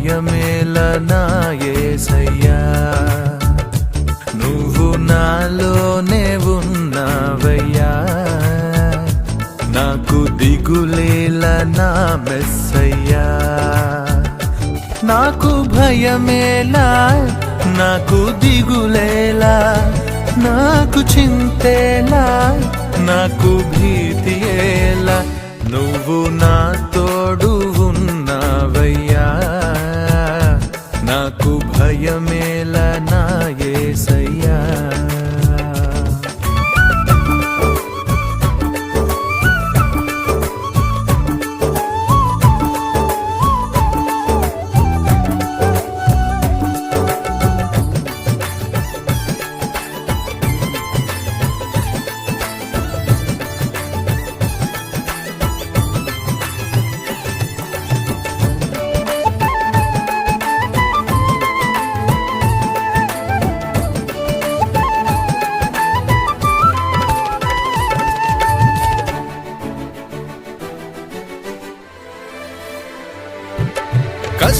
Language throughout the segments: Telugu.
భయమేల నా యేసయ్యా నువ్వు నాలోనే ఉన్నావయ్యా. నాకు దిగులేల నా మెస్సయ్యా. నాకు భయమేలా నాకు దిగులేలా నాకు చింతేలా నాకు భీతియేలా. నువ్వు నా తోడు నాకు భయమేలా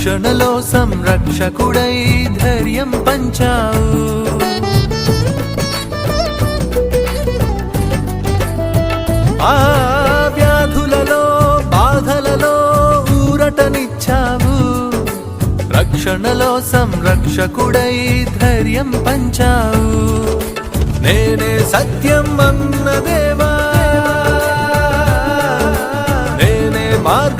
రక్షణలో సంరక్షకుడై ధైర్యం పంచావు. ఆ వ్యాధులలో బాధలలో ఊరటనిచ్చావు. రక్షణలో సంరక్షకుడై ధైర్యం పంచావు. నేనే సత్యం అన్న దేవా నేనే మార్గ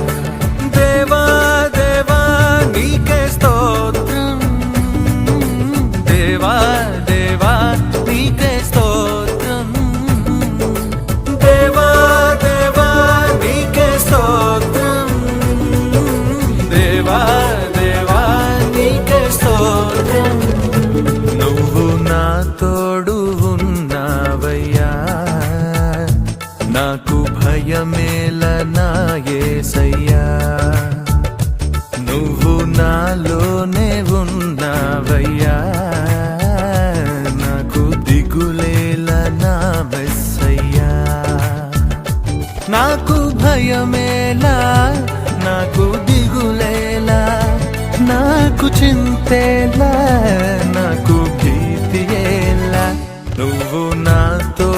నాకు భయమేలా నాకు దిగులేలా నాకు చింతేలా నాకు భీతియేలా నువ్వు నాతో